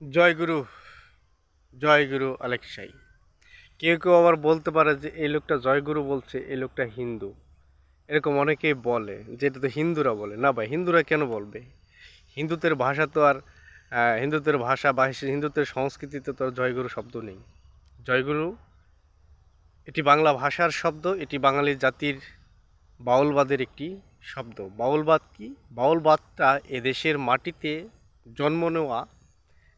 জয়গুরু জয়গুরু আলেকসাই। কেউ কেউ আবার বলতে পারে যে, এই লোকটা জয়গুরু বলছে, এই লোকটা হিন্দু। এরকম অনেকেই বলে, যেটা তো হিন্দুরা বলে। না ভাই, হিন্দুরা কেন বলবে? হিন্দুদের ভাষা তো আর হিন্দুদের ভাষা বা হিন্দুদের সংস্কৃতিতে তো আর জয়গুরু শব্দ নেই। জয়গুরু এটি বাংলা ভাষার শব্দ, এটি বাঙালি জাতির বাউলবাদের একটি শব্দ। বাউলবাদ কি? বাউলবাদটা এদেশের মাটিতে জন্ম নেওয়া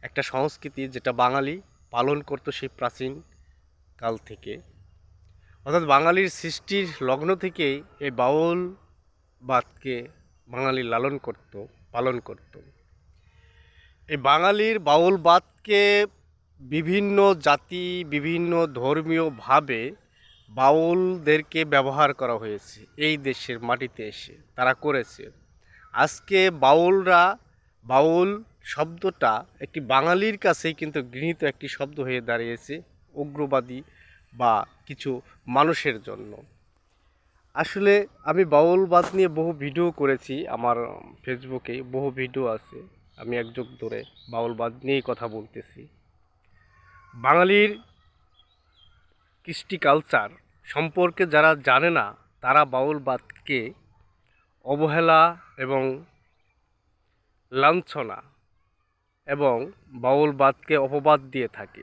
একটা সংস্কৃতি যেটা বাঙালি পালন করতো সেই প্রাচীন কাল থেকে। অর্থাৎ বাঙালির সৃষ্টির লগ্ন থেকেই এই বাউল বাদকে বাঙালি লালন করত, পালন করত। এই বাঙালির বাউল বাদকে বিভিন্ন জাতি, বিভিন্ন ধর্মীয়ভাবে বাউলদেরকে ব্যবহার করা হয়েছে, এই দেশের মাটিতে এসে, তারা করেছে। আজকে বাউলরা বাউল শব্দটা একটি বাঙালির কাছেই কিন্তু গৃহীত একটি শব্দ হয়ে দাঁড়িয়েছে উগ্রবাদী বা কিছু মানুষের জন্য। আসলে আমি বাউলবাদ নিয়ে বহু ভিডিও করেছি, আমার ফেসবুকে বহু ভিডিও আছে, আমি এক যুগ ধরে বাউলবাদ নিয়েই কথা বলতেছি। বাঙালির কৃষ্টি কালচার সম্পর্কে যারা জানে না, তারা বাউলবাদকে অবহেলা এবং লাঞ্ছনা এবং বাউলবাদকে অপবাদ দিয়ে থাকে।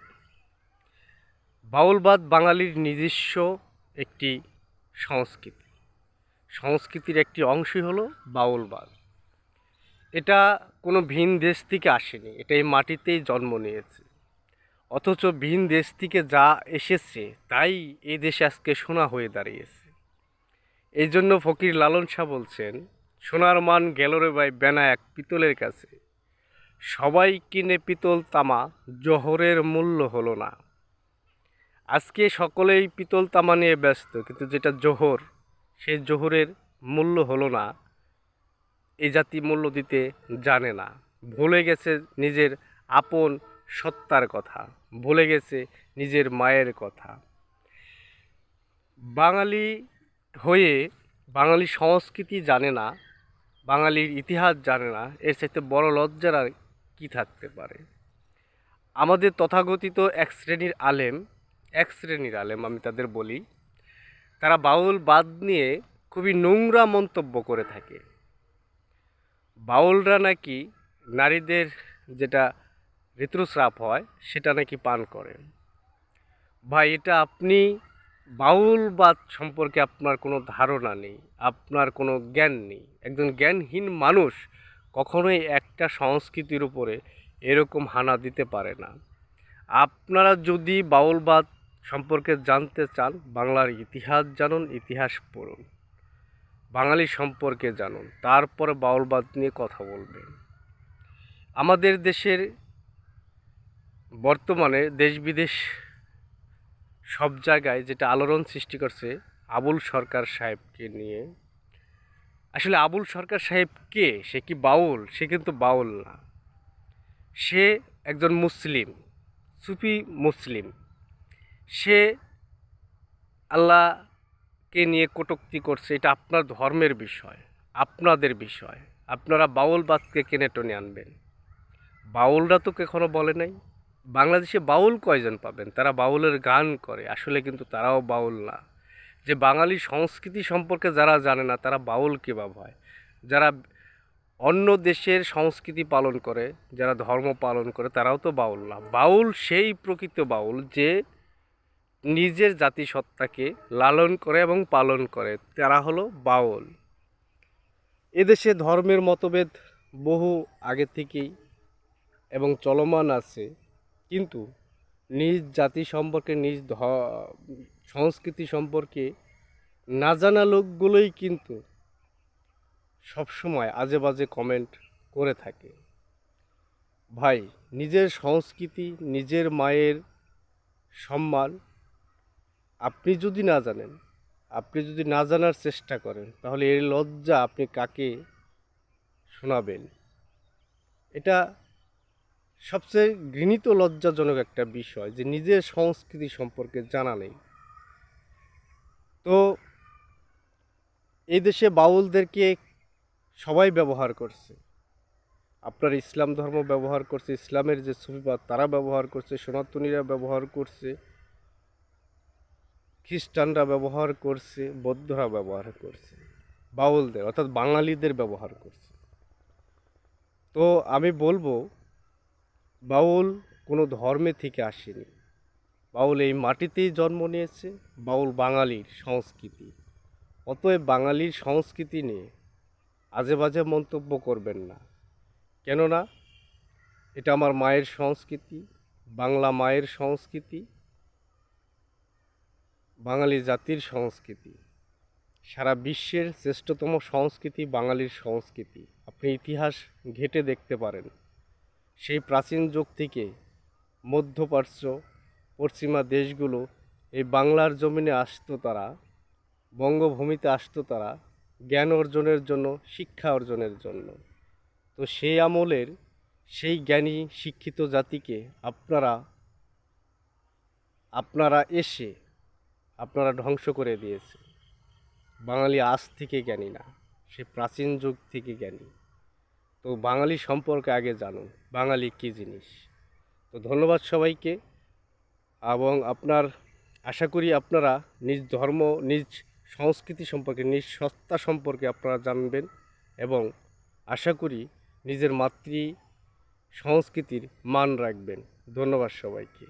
বাউলবাদ বাঙালির নিজস্ব একটি সংস্কৃতি। সংস্কৃতির একটি অংশই হলো বাউলবাদ। এটা কোনো ভিন দেশ থেকে আসেনি, এটা এই মাটিতেই জন্ম নিয়েছে। অথচ ভিন দেশ থেকে যা এসেছে, তাই এই দেশে আজকে সোনা হয়ে দাঁড়িয়েছে। এই জন্য ফকির লালন শাহ বলছেন, সোনার মান গেল ভাই বেনা এক পিতলের কাছে। সবাই কিনে পিতল তামা, জহরের মূল্য হলো না। আজকে সকলেই পিতল তামা নিয়ে ব্যস্ত, কিন্তু যেটা জোহর, সে জোহরের মূল্য হলো না এই জাতি মূল্য দিতে জানে না। ভুলে গেছে নিজের আপন সত্তার কথা, ভুলে গেছে নিজের মায়ের কথা। বাঙালি হয়ে বাঙালি সংস্কৃতি জানে না, বাঙালির ইতিহাস জানে না, এর চাইতে বড় লজ্জার আর কী থাকতে পারে? আমাদের তথাকথিত এক শ্রেণির আলেম, এক শ্রেণির আলেম আমি তাদের বলি, তারা বাউল বাদ নিয়ে খুবই নোংরা মন্তব্য করে থাকে। বাউলরা নাকি নারীদের যেটা ঋতুস্রাপ হয়, সেটা নাকি পান করে। ভাই, এটা আপনি বাউলবাদ সম্পর্কে আপনার কোনো ধারণা নেই, আপনার কোনো জ্ঞান নেই। একজন জ্ঞানহীন মানুষ কখনোই একটা সংস্কৃতির উপরে এরকম হানা দিতে পারে না। আপনারা যদি বাউলবাদ সম্পর্কে জানতে চান, বাংলার ইতিহাস জানুন, ইতিহাস পড়ুন। বাঙালি সম্পর্কে জানুন, তারপরে বাউলবাদ নিয়ে কথা বলবেন। আমাদের দেশের বর্তমানে দেশ বিদেশ সব জায়গায় যেটা আলোড়ন সৃষ্টি করছে, আবুল সরকার সাহেবকে নিয়ে আসলে আবুল সরকার সাহেব কে? সে কি বাউল? সে কিন্তু বাউল না। সে একজন মুসলিম, সুফি মুসলিম। সে আল্লাহকে নিয়ে কটূক্তি করছে, এটা আপনার ধর্মের বিষয়, আপনাদের বিষয়। আপনারা বাউলবাদকে কেনে টেনে আনবেন। বাউলরা তো কখনো বলে নাই। বাংলাদেশে বাউল কয়জন পাবেন? তারা বাউলের গান করে, আসলে কিন্তু তারাও বাউল না। যে বাঙালি সংস্কৃতি সম্পর্কে যারা জানে না, তারা বাউল কীভাবে হয়। যারা অন্য দেশের সংস্কৃতি পালন করে, যারা ধর্ম পালন করে, তারাও তো বাউল না। বাউল সেই প্রকৃত বাউল যে নিজের জাতিসত্তাকে লালন করে এবং পালন করে, তারা হলো বাউল। এদেশে ধর্মের মতভেদ বহু আগে থেকেই এবং চলমান আছে। কিন্তু নিজ জাতি সম্পর্কে, নিজ ধ- সংস্কৃতি সম্পর্কে না জানা লোকগুলোই কিন্তু সবসময় আজে বাজে কমেন্ট করে থাকে। ভাই, নিজের সংস্কৃতি, নিজের মায়ের সম্মান আপনি যদি না জানেন, আপনি যদি না জানার চেষ্টা করেন, তাহলে এর লজ্জা আপনি কাকে শোনাবেন? এটা সবচেয়ে ঘৃণিত লজ্জাজনক একটা বিষয় যে নিজের সংস্কৃতি সম্পর্কে জানা নেই। তো এই দেশে বাউলদেরকে সবাই ব্যবহার করছে। আপনার ইসলাম ধর্ম ব্যবহার করছে, ইসলামের যে সুফিবাদ তারা ব্যবহার করছে, সনাতনীরা ব্যবহার করছে, খ্রিস্টানরা ব্যবহার করছে, বৌদ্ধরা ব্যবহার করছে, বাউলদের, অর্থাৎ বাঙালিদের ব্যবহার করছে। তো আমি বলব বাউল কোনো ধর্মে থেকে আসেনি। বাউল এই মাটিতেই জন্ম নিয়েছে, বাউল বাঙালির সংস্কৃতি। অতএব বাঙালির সংস্কৃতি নিয়ে আজে বাজে মন্তব্য করবেন না। কেননা এটা আমার মায়ের সংস্কৃতি, বাংলা মায়ের সংস্কৃতি, বাঙালি জাতির সংস্কৃতি। সারা বিশ্বের শ্রেষ্ঠতম সংস্কৃতি বাঙালির সংস্কৃতি। আপনি ইতিহাস ঘেটে দেখতে পারেন। সেই প্রাচীন যুগ থেকে মধ্যপ্রাচ্য, পশ্চিমা দেশগুলো এই বাংলার জমিনে আসতো তারা, বঙ্গভূমিতে আসতো তারা জ্ঞান অর্জনের জন্য, শিক্ষা অর্জনের জন্য। তো সেই আমলের সেই জ্ঞানী শিক্ষিত জাতিকে আপনারা আপনারা এসে আপনারা ধ্বংস করে দিয়েছে। বাঙালি আজ থেকে জ্ঞানী না, সে প্রাচীন যুগ থেকে জ্ঞানী। তো বাঙালি সম্পর্কে আগে জানুন, বাঙালি কী জিনিস? তো ধন্যবাদ সবাইকে, এবং আপনার, আশা করি আপনারা নিজ ধর্ম, নিজ সংস্কৃতি সম্পর্কে, নিজ সত্তা সম্পর্কে আপনারা জানবেন, এবং আশা করি নিজের মাতৃ সংস্কৃতির মান রাখবেন। ধন্যবাদ সবাইকে।